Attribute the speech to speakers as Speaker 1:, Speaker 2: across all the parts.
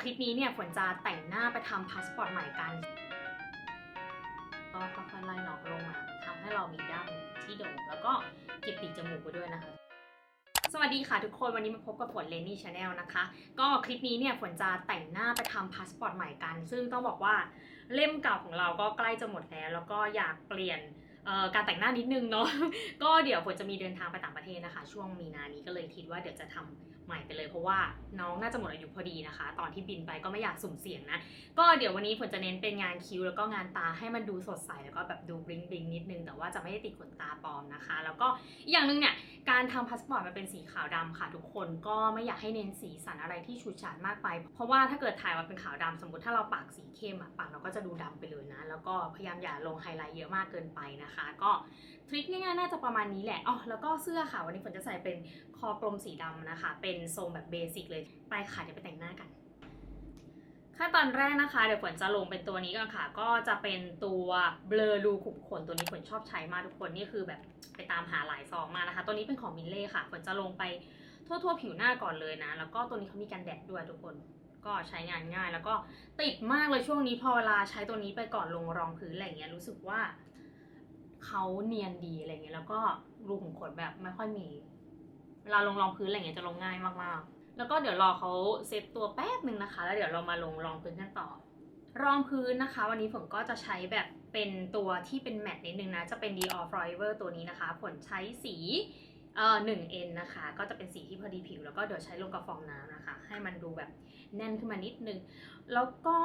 Speaker 1: คลิปนี้เนี่ยฝนจะแต่งหน้าไปทำพาสปอร์ตใหม่กัน ก็ค่อยๆไล่น้องลงมาทำให้เรามีดั้งที่โด่งแล้วก็เก็บปีกจมูกไปด้วยนะคะ สวัสดีค่ะทุกคนวันนี้มาพบกับฝนเลนนี่ชาแนลนะคะ ก็คลิปนี้เนี่ยฝนจะแต่งหน้าไปทำพาสปอร์ตใหม่กัน ซึ่งต้องบอกว่าเล่มเก่าของเราก็ใกล้จะหมดแล้ว แล้วก็อยากเปลี่ยน การแต่งหน้านิดนึงเนาะก็เดี๋ยวฝนจะมีเดินทางไปต่างประเทศนะคะ ช่วงมีนานี้ก็เลยคิดว่าเดี๋ยวจะทำใหม่ไปเลยเพราะว่าน้องน่าจะหมดอายุพอดีนะคะ ตอนที่บินไปก็ไม่อยากสุ่มเสี่ยงนะ ก็เดี๋ยววันนี้ฝนจะเน้นเป็นงานคิ้วแล้วก็งานตาให้มันดูสดใสแล้วก็แบบดูบลิงบลิงนิดนึง แต่ว่าจะไม่ได้ติดขนตาปลอมนะคะ แล้วก็อย่างหนึ่งเนี่ยการทำพาสปอร์ตมันเป็นสีขาวดำค่ะ ทุกคนก็ไม่อยากให้เน้นสีสันอะไรที่ฉูดฉาดมากไป เพราะว่าถ้าเกิดถ่ายมาเป็นขาวดำสมมติถ้าเราปากสีเข้มอะปากเราก็จะดูดำไปเลยนะ แล้วก็พยายามอย่าลงไฮไลท์เยอะมากเกินไปนะคะก็ทริคง่ายๆน่าจะประมาณนี้แหละอ๋อแล้วก็เสื้อค่ะ วันนี้ฝนจะใส่เป็นคอกลมสีดำนะคะ เป็นทรงแบบเบสิกเลย ไปค่ะเดี๋ยวไปแต่งหน้ากันขั้นตอนแรกนะคะ เดี๋ยวฝนจะลงเป็นตัวนี้ก่อนค่ะ ก็จะเป็นตัวเบลอรูขุมขนตัวนี้ฝนชอบใช้มากทุกคนนี่คือแบบไปตามหาหลายซองมานะคะ ตัวนี้เป็นของมิลเล่ค่ะฝนจะลงไปทั่วๆผิวหน้าก่อนเลยนะ แล้วก็ตัวนี้เขามีกันแดดด้วยทุกคน ก็ใช้งานง่าย แล้วก็ติดมากเลยช่วงนี้พอเวลาใช้ตัวนี้ไปก่อนลงรองพื้นอะไรเงี้ยรู้สึกว่า เขาเนียนดีอะไรเงี้ยแล้วก็รูขุมขนแบบไม่ค่อยมี เวลาลงรองพื้นอะไรเงี้ยจะลงง่ายมากๆ แล้วก็เดี๋ยวรอเขาเซตตัวแป๊บหนึ่งนะคะ แล้วเดี๋ยวเรามาลงรองพื้นกันต่อ รองพื้นนะคะ วันนี้ผมก็จะใช้แบบเป็นตัวที่เป็นแมตต์นิดนึงนะ จะเป็น Dior Forever ตัวนี้นะคะ ผลใช้สีเอ่อ 1N นะคะ ก็จะเป็นสีที่พอดีผิว แล้วก็เดี๋ยวใช้ลงกับฟองน้ำนะคะ ให้มันดูแบบแน่นขึ้นมานิดนึง แล้วก็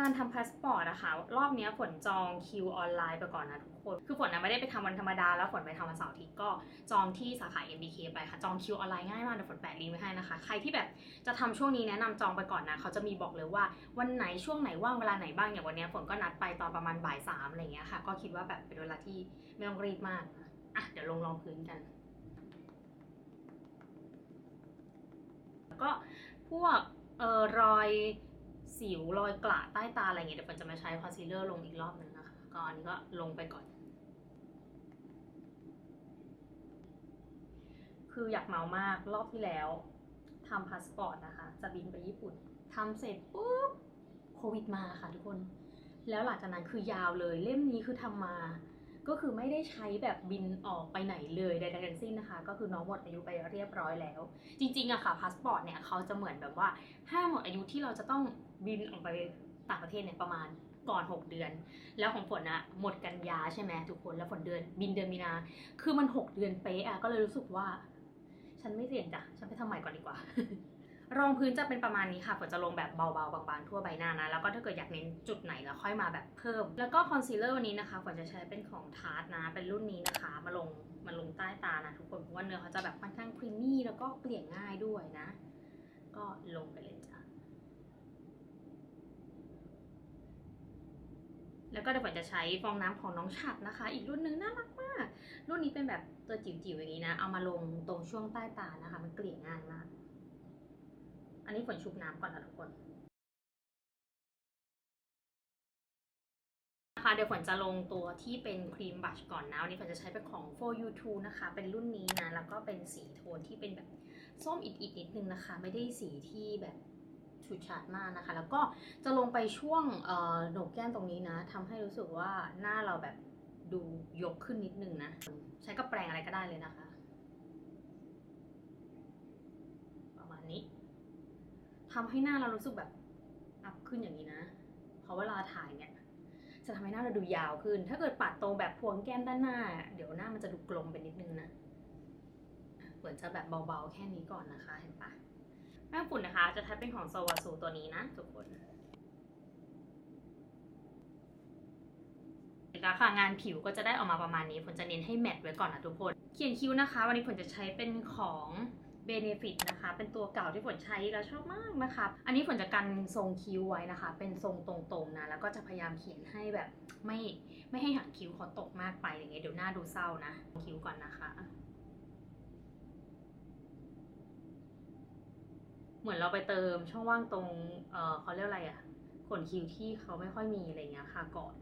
Speaker 1: การทำพาสปอร์ตนะคะรอบนี้ฝนจองคิวออนไลน์ไปก่อนนะทุกคน คือฝนนะไม่ได้ไปทำวันธรรมดาแล้วฝนไปทำวันเสาร์ทิตย์ก็จองที่สาขา MBK ไปค่ะ จองคิวออนไลน์ง่ายมากเดี๋ยวฝนแปะลิงก์ไว้ให้นะคะ ใครที่แบบจะทำช่วงนี้แนะนำจองไปก่อนนะเขาจะมีบอกเลยว่าวันไหนช่วงไหนว่างเวลาไหนบ้างอย่างวันนี้ฝนก็นัดไปตอนประมาณบ่ายสามอะไรเงี้ยค่ะ ก็คิดว่าแบบเป็นเวลาที่ไม่ต้องรีบมากอะเดี๋ยวลงรองพื้นกัน แล้วก็พวกเอ่อรอย สิวรอยกระใต้ตาอะไรเงี้ยเดี๋ยวฝนจะมาใช้คอนซีลเลอร์ลงอีกรอบหนึ่งนะคะก็อันนี้ก็ลงไปก่อน คืออยากเมามากรอบที่แล้วทำพาสปอร์ตนะคะ จะบินไปญี่ปุ่นทำเสร็จปุ๊บโควิดมาค่ะทุกคน แล้วหลังจากนั้นคือยาวเลย เล่มนี้คือทำมา ก็คือไม่ได้ใช้แบบบินออกไปไหนเลยใดๆทั้งสิ้นนะคะ ก็คือน้องหมดอายุไปเรียบร้อยแล้ว จริงๆอะค่ะพาสปอร์ตเนี่ยเขาจะเหมือนแบบว่าห้ามหมดอายุที่เราจะต้องบินออกไปต่างประเทศเนี่ยประมาณก่อน 6 เดือน แล้วของฝนอะหมดกันยาใช่ไหมทุกคนแล้วฝนเดือนบินเดือนมีนา คือมัน 6 เดือนเป๊ะอะก็เลยรู้สึกว่า ฉันไม่เสี่ยงจ้ะฉันไปทำใหม่ก่อนดีกว่า รองพื้นจะเป็นประมาณนี้ค่ะฝนจะลงแบบเบาๆบางๆทั่วใบหน้านะ แล้วก็ถ้าเกิดอยากเน้นจุดไหนแล้วค่อยมาแบบเพิ่ม แล้วก็คอนซีลเลอร์วันนี้นะคะฝนจะใช้เป็นของทาร์ตนะ เป็นรุ่นนี้นะคะ มาลงมาลงใต้ตานะทุกคน เพราะว่าเนื้อเขาจะแบบค่อนข้างครีมมี่แล้วก็เกลี่ยง่ายด้วยนะ ก็ลงไปเลยจ้ะแล้วก็เดี๋ยวฝนจะใช้ฟองน้ำของน้องฉัดนะคะ อีกรุ่นหนึงน่ารักมาก รุ่นนี้เป็นแบบตัวจิ๋วๆอย่างนี้นะ เอามาลงตรงช่วงใต้ตานะคะ มันเกลี่ยง่ายมาก อันนี้ฝนชุบน้ำก่อนนะทุกคนนะคะเดี๋ยวฝนจะลงตัวที่เป็นครีมบัชก่อนนะวันนี้ฝนจะใช้เป็นของ for you too นะคะ เป็นรุ่นนี้นะ แล้วก็เป็นสีโทนที่เป็นแบบส้มอิดๆนิดนึงนะคะ ไม่ได้สีที่แบบฉูดฉาดมากนะคะ แล้วก็จะลงไปช่วงโหนกแก้มตรงนี้นะทำให้รู้สึกว่าหน้าเราแบบดูยกขึ้นนิดนึงนะ ใช้กับแปรงอะไรก็ได้เลยนะคะ ประมาณนี้ ทำให้หน้าเรารู้สึกแบบอัพขึ้นอย่างนี้นะ เพราะเวลาถ่ายเนี่ยจะทำให้หน้าเราดูยาวขึ้น ถ้าเกิดปัดตรงแบบพวงแก้มด้านหน้า เดี๋ยวหน้ามันจะดูกลมไปนิดนึงนะเหมือนจะแบบเบาๆแค่นี้ก่อนนะคะ เห็นปะแป้งฝุ่นนะคะ จะใช้เป็นของโซวาซูตัวนี้นะทุกคนแล้วค่ะงานผิวก็จะได้ออกมาประมาณนี้ฝนจะเน้นให้แมทไว้ก่อนนะทุกคน เขียนคิ้วนะคะ วันนี้ฝนจะใช้เป็นของ Benefit นะคะ เป็นตัวเก่าที่ฝนใช้แล้วชอบมากนะคะ อันนี้ฝนจะกันทรงคิ้วไว้นะคะ เป็นทรงตรงๆนะ แล้วก็จะพยายามเขียนให้แบบไม่ไม่ให้หางคิ้วเขาตกมากไปอย่างเงี้ย เดี๋ยวหน้าดูเศร้านะ คิ้วก่อนนะคะเหมือนเราไปเติมช่องว่างตรง เออเขาเรียกอะไรอะขนคิ้วที่เขาไม่ค่อยมีอะไรเงี้ยค่ะก่อน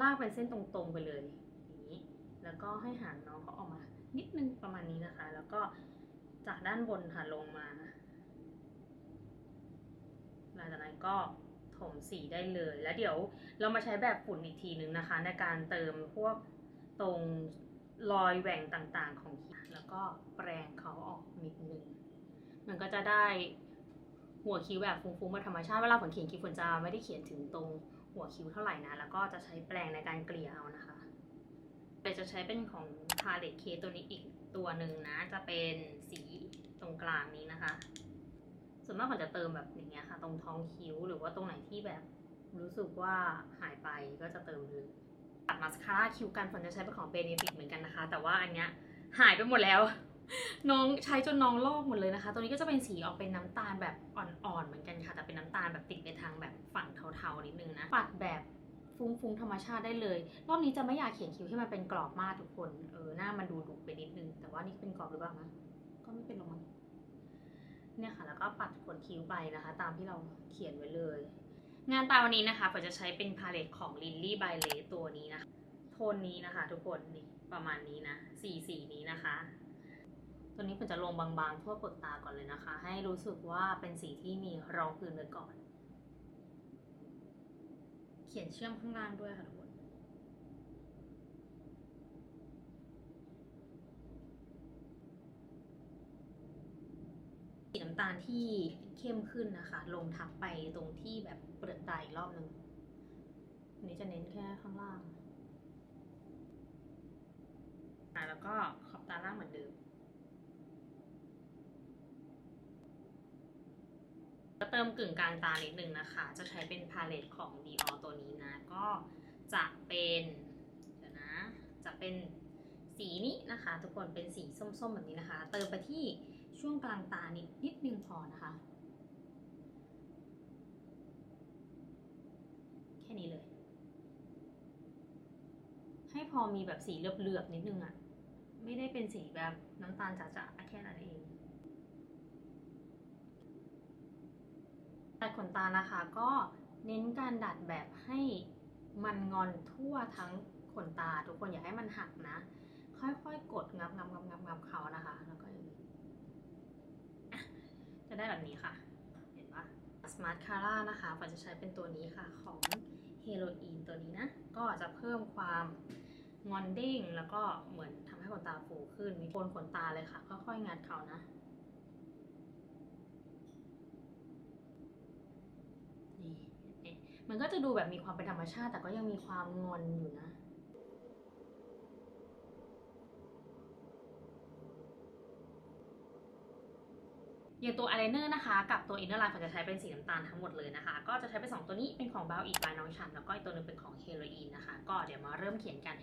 Speaker 1: ลากเป็นเส้นตรงๆไปเลย อย่างนี้ แล้วก็ให้หางน้องเขาออกมา นิดนึงประมาณนี้นะคะ แล้วก็ จากด้านบนค่ะลงมาหลังจากนั้นก็ถมสีได้เลย แล้วเดี๋ยวเรามาใช้แบบฝุ่นอีกทีนึงนะคะ ในการเติมพวกตรงรอยแหว่งต่างๆของคิ้วแล้วก็แปรงเขาออกนิดนึง มันก็จะได้หัวคิ้วแบบฟุ้งๆมาธรรมชาติเวลาฝนเขียนคิ้วฝนจะไม่ได้เขียนถึงตรงหัวคิ้วเท่าไหร่นะ แล้วก็จะใช้แปรงในการเกลี่ยเอานะคะแต่จะใช้เป็นของพาเลตเคตัวนี้อีก ตัวหนึ่งนะจะเป็นสีตรงกลางนี้นะคะ ส่วนมากฝนจะเติมแบบอย่างเงี้ยค่ะ ตรงท้องคิ้วหรือว่าตรงไหนที่แบบรู้สึกว่าหายไปก็จะเติมเลยปัดมาสคาร่าคิ้วกันฝนจะใช้เป็นของเบเนฟิตเหมือนกันนะคะ แต่ว่าอันเนี้ยหายไปหมดแล้ว น้องใช้จนน้องลอกหมดเลยนะคะ ตัวนี้ก็จะเป็นสีออกเป็นน้ำตาลแบบอ่อนๆเหมือนกันค่ะ แต่เป็นน้ำตาลแบบติดไปทางแบบฝั่งเทาๆนิดนึงนะปัดแบบ ฟุ้งๆธรรมชาติได้เลย รอบนี้จะไม่อยากเขียนคิ้วให้มันเป็นกรอบมากทุกคน เออหน้ามันดูดุไปนิดนึง แต่ว่านี่เป็นกรอบหรือเปล่านะก็ไม่เป็นหรอกมั้งเนี่ยค่ะแล้วก็ปัดขนคิ้วไปนะคะ ตามที่เราเขียนไว้เลย งานตาวันนี้นะคะฝนจะใช้เป็นพาเลตของ Lily by Lay ตัวนี้นะคะ โทนนี้นะคะ ทุกคนนี่ประมาณนี้นะสีสีนี้นะคะ ตัวนี้ผมจะลงบางๆทั่วเปลือกตาก่อนเลยนะคะ ให้รู้สึกว่าเป็นสีที่มีรองพื้นไว้ก่อนเขียนเชื่อมข้างล่างด้วยค่ะทุกคนสีน้ำตาลที่เข้มขึ้นนะคะ ลงทับไปตรงที่แบบเปลือกตาอีกรอบหนึ่งอันนี้จะเน้นแค่ข้างล่าง แล้วก็ขอบตาล่างเหมือนเดิม ก็เติมกึ่งกลางตานิดนึงนะคะ จะใช้เป็นพาเลตของ Dior ตัวนี้นะ ก็จะเป็นเดี๋ยวนะ จะเป็นสีนี้นะคะ ทุกคนเป็นสีส้มๆแบบนี้นะคะ เติมไปที่ช่วงกลางตานิดนิดนึงพอนะคะ แค่นี้เลย ให้พอมีแบบสีเหลือบๆนิดนึงอะไม่ได้เป็นสีแบบน้ำตาลจ๋าๆแค่นั้นเอง ดัดขนตานะคะก็เน้นการดัดแบบให้มันงอนทั่วทั้งขนตา ทุกคนอย่าให้มันหักนะ ค่อยๆ กดงับงับงับงับงับเขานะคะแล้วก็จะได้แบบนี้ค่ะ เห็นปะ Smart Cara นะคะฝนจะใช้เป็นตัวนี้ค่ะของ Heroin ตัวนี้นะ ก็จะเพิ่มความงอนเด้งแล้วก็เหมือนทำให้ขนตาฟูขึ้นมีโคนขนตาเลยค่ะ ค่อยๆงัดเขานะ นี่เห็นไห มันก็จะดูแบบมีความเป็นธรรมชาติ แต่ก็ยังมีความงอนอยู่นะ อย่างตัวอายไลเนอร์นะคะ กับตัวอินเนอร์ไลน์ผมจะใช้เป็นสีน้ำตาลทั้งหมดเลยนะคะ ก็จะใช้เป็นสองตัวนี้เป็นของบาวอีกลายน้องฉัน แล้วก็อีกตัวหนึงเป็นของเคโรอีนนะคะ ก็เดี๋ยวมาเริ่มเขียนกัน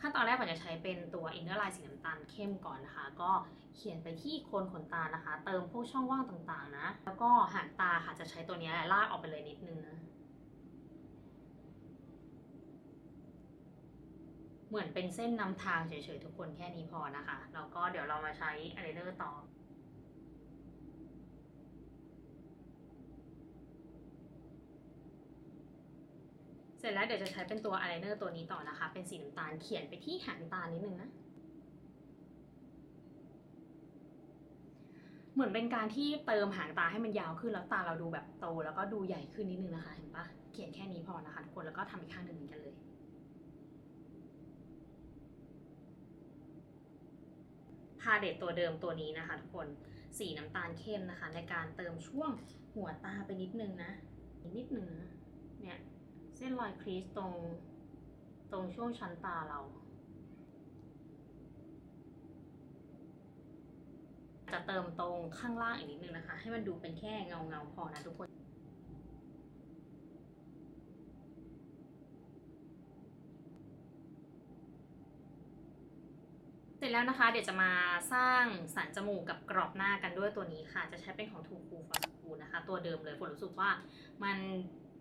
Speaker 1: ขั้นตอนแรกผมจะใช้เป็นตัวอินเนอร์ไลน์สีน้ำตาลเข้มก่อนนะคะ ก็เขียนไปที่โคนขนตานะคะ เติมพวกช่องว่างต่างๆนะ แล้วก็หางตาค่ะจะใช้ตัวนี้ลากออกไปเลยนิดนึงนะ เหมือนเป็นเส้นนำทางเฉยๆทุกคนแค่นี้พอนะคะ แล้วก็เดี๋ยวเรามาใช้อายไลเนอร์ต่อเสร็จแล้วเดี๋ยวจะใช้เป็นตัวอายไลเนอร์ตัวนี้ต่อนะคะ เป็นสีน้ำตาลเขียนไปที่หางตานิดนึงนะ เหมือนเป็นการที่เติมหางตาให้มันยาวขึ้นแล้วตาเราดูแบบโต แล้วก็ดูใหญ่ขึ้นนิดนึงนะคะ เห็นปะเขียนแค่นี้พอนะคะทุกคนแล้วก็ทำอีกข้างหนึ่งเหมือนกันเลย พาเลตตัวเดิมตัวนี้นะคะทุกคนสีน้ำตาลเข้มนะคะ ในการเติมช่วงหัวตาไปนิดนึงนะ นิดนึงเนี่ยเส้นรอยครีสตรงตรงช่วงชั้นตาเรา จะเติมตรงข้างล่างอีกนิดนึงนะคะ ให้มันดูเป็นแค่เงาเงาๆพอนะทุกคน เสร็จ แล้วนะคะ เดี๋ยวจะมาสร้างสันจมูกกับกรอบหน้ากันด้วยตัวนี้ค่ะ จะใช้เป็นของ Too Cool for School นะคะ ตัวเดิมเลยผมรู้สึกว่ามัน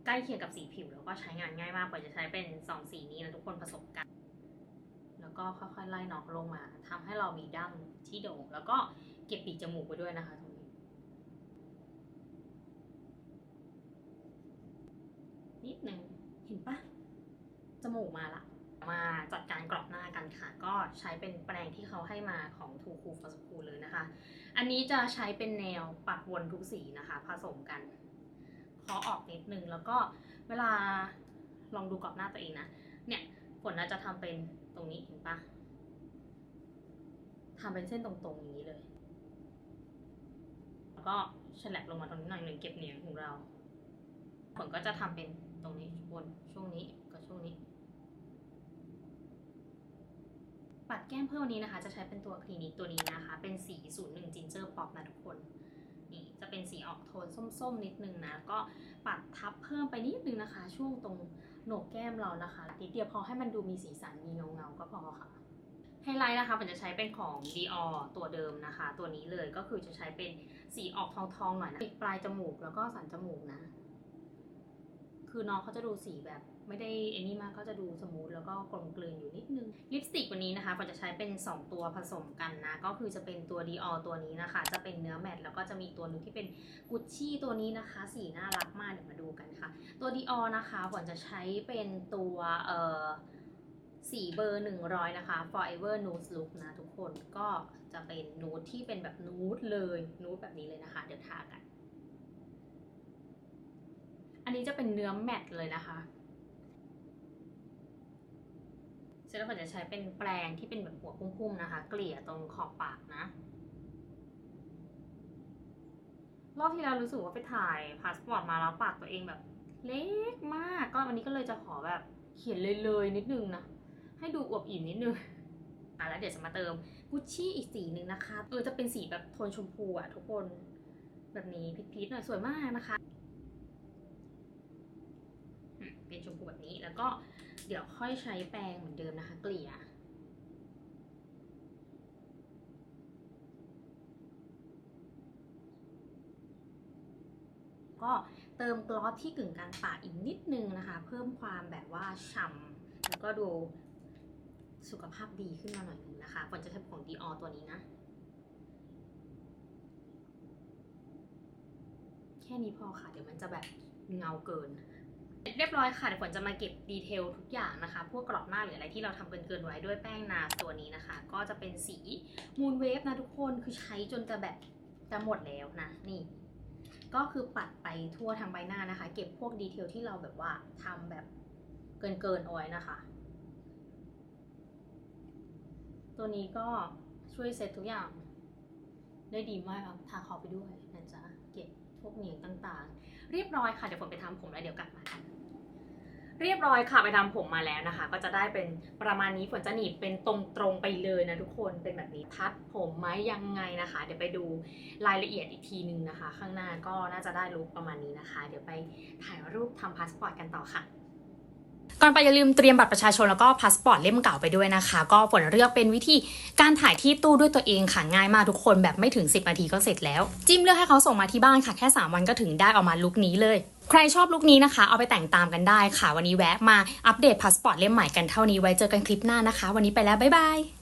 Speaker 1: ใกล้เคียงกับสีผิวแล้วก็ใช้งานง่ายมากกว่าจะใช้เป็นสองสีนี้นะทุกคนผสมกัน แล้วก็ค่อยๆไล่นอกลงมาทำให้เรามีดั้งที่โด่งแล้วก็เก็บปีกจมูกไว้ด้วยนะคะตรงนี้นิดหนึ่งเห็นปะจมูกมาละ มาจัดการกรอบหน้า นค่ะ ก็ใช้เป็นแปรงที่เขาให้มาของ Too Cool for School เลยนะคะ อันนี้จะใช้เป็นแนวปัดวนทุกสีนะคะ ผสมกันเคาะออกนิดนึง แล้วก็เวลาลองดูกรอบหน้าตัวเองนะ เนี่ยฝนน่าจะทำเป็นตรงนี้เห็นปะทำเป็นเส้นตรงๆอย่างนี้เลย แล้วก็ฉลับลงมาตรงนี้หน่อยหนึ่งเก็บเหนียงของเราฝนก็จะทำเป็นตรงนี้บนช่วงนี้กับช่วงนี้ ปัดแก้มเพิ่มวันนี้นะคะ จะใช้เป็นตัวคลินิกตัวนี้นะคะ เป็นสี 01 Ginger Pop นะทุกคน นี่จะเป็นสีออกโทนส้มๆ นิดนึงนะ ก็ปัดทับเพิ่มไปนิดนึงนะคะ ช่วงตรงโหนกแก้มเรานะคะนิดเดียวพอให้มันดูมีสีสันมีเงาๆก็พอค่ะไฮไลท์นะคะผมจะใช้เป็นของ Dior ตัวเดิมนะคะ ตัวนี้เลยก็คือจะใช้เป็นสีออกทองๆหน่อยนะปลายจมูกแล้วก็สันจมูกนะ คือน้องเขาจะดูสีแบบ ไม่ได้เอนี่มากก็จะดูสมูทแล้วก็กลมกลืนอยู่นิดนึงลิปสติกวันนี้นะคะฝนจะใช้เป็น 2 ตัวผสมกันนะ ก็คือจะเป็นตัว Dior ตัวนี้นะคะ จะเป็นเนื้อแมตต์แล้วก็จะมีตัวนึงที่เป็นกุชชี่ตัวนี้นะคะ สีน่ารักมากเดี๋ยวมาดูกันค่ะ ตัว Dior นะคะฝนจะใช้เป็นตัวเอ่อสีเบอร์ 100 นะคะ Forever Nude Look นะทุกคนก็จะเป็นนูดที่เป็นแบบนูดเลยนูดแบบนี้เลยนะคะ เดี๋ยวทากัน อันนี้จะเป็นเนื้อแมตต์เลยนะคะ เสร็จแล้วผมจะใช้เป็นแปรงที่เป็นแบบหัวพุ่มๆนะคะ เกลี่ยตรงขอบปากนะ รอบที่แล้วรู้สึกว่าไปถ่ายพาสปอร์ตมาแล้วปากตัวเองแบบ เล็กมาก ก็วันนี้ก็เลยจะขอแบบเขียนเลยๆนิดนึงนะ ให้ดูอวบอิ่มนิดนึงอะแล้วเดี๋ยวจะมาเติมกุชชี่อีกสีหนึ่งนะคะ เออจะเป็นสีแบบโทนชมพูอะทุกคน แบบนี้พีชๆหน่อยสวยมากนะคะ เป็นชมพูแบบนี้แล้วก็ เดี๋ยวค่อยใช้แปรงเหมือนเดิมนะคะ เกลี่ยก็เติมกลอสที่กึ่งกลางปากอีกนิดนึงนะคะ เพิ่มความแบบว่าฉ่ำแล้วก็ดูสุขภาพดีขึ้นมาหน่อยนึงนะคะฝนจะใช้ของ Dior ตัวนี้นะ แค่นี้พอค่ะ เดี๋ยวมันจะแบบเงาเกิน เรียบร้อยค่ะเดี๋ยวฝนจะมาเก็บดีเทลทุกอย่างนะคะ พวกกรอบหน้าหรืออะไรที่เราทำเกินเกินๆไว้ด้วยแป้งนาตัวนี้นะคะ ก็จะเป็นสีมูนเวฟนะทุกคนคือใช้จนจะแบบจะหมดแล้วนะนี่ก็คือปัดไปทั่วทางใบหน้านะคะ เก็บพวกดีเทลที่เราแบบว่าทำแบบเกินเกินๆเอาไว้นะคะ ตัวนี้ก็ช่วยเซตทุกอย่างได้ดีมากครับทาคอไปด้วยนะจ๊ะเก็บพวกเหนียงต่างๆ เรียบร้อยค่ะเดี๋ยวผมไปทำผมแล้วเดี๋ยวกลับมากันเรียบร้อยค่ะไปทำผมมาแล้วนะคะ ก็จะได้เป็นประมาณนี้ฝนจะหนีบเป็นตรงตรงไปเลยนะทุกคนเป็นแบบนี้ทัดผมไหมยังไงนะคะ เดี๋ยวไปดูรายละเอียดอีกทีนึงนะคะ ข้างหน้าก็น่าจะได้ลุคประมาณนี้นะคะ เดี๋ยวไปถ่ายรูปทำพาสปอร์ตกันต่อค่ะ ก่อนไปอย่าลืมเตรียมบัตรประชาชนแล้วก็พาสปอร์ตเล่มเก่าไปด้วยนะคะ ก็ผลเลือกเป็นวิธีการถ่ายที่ตู้ด้วยตัวเองค่ะง่ายมากทุกคนแบบไม่ถึง 10นาทีก็เสร็จแล้ว จิ้มเลือกให้เขาส่งมาที่บ้านค่ะแค่ 3 วันก็ถึงได้ออกมาลุคนี้เลย ใครชอบลุคนี้นะคะ เอาไปแต่งตามกันได้ค่ะ วันนี้แวะมาอัปเดตพาสปอร์ตเล่มใหม่กันเท่านี้ไว้เจอกันคลิปหน้านะคะ วันนี้ไปแล้วบ๊ายบาย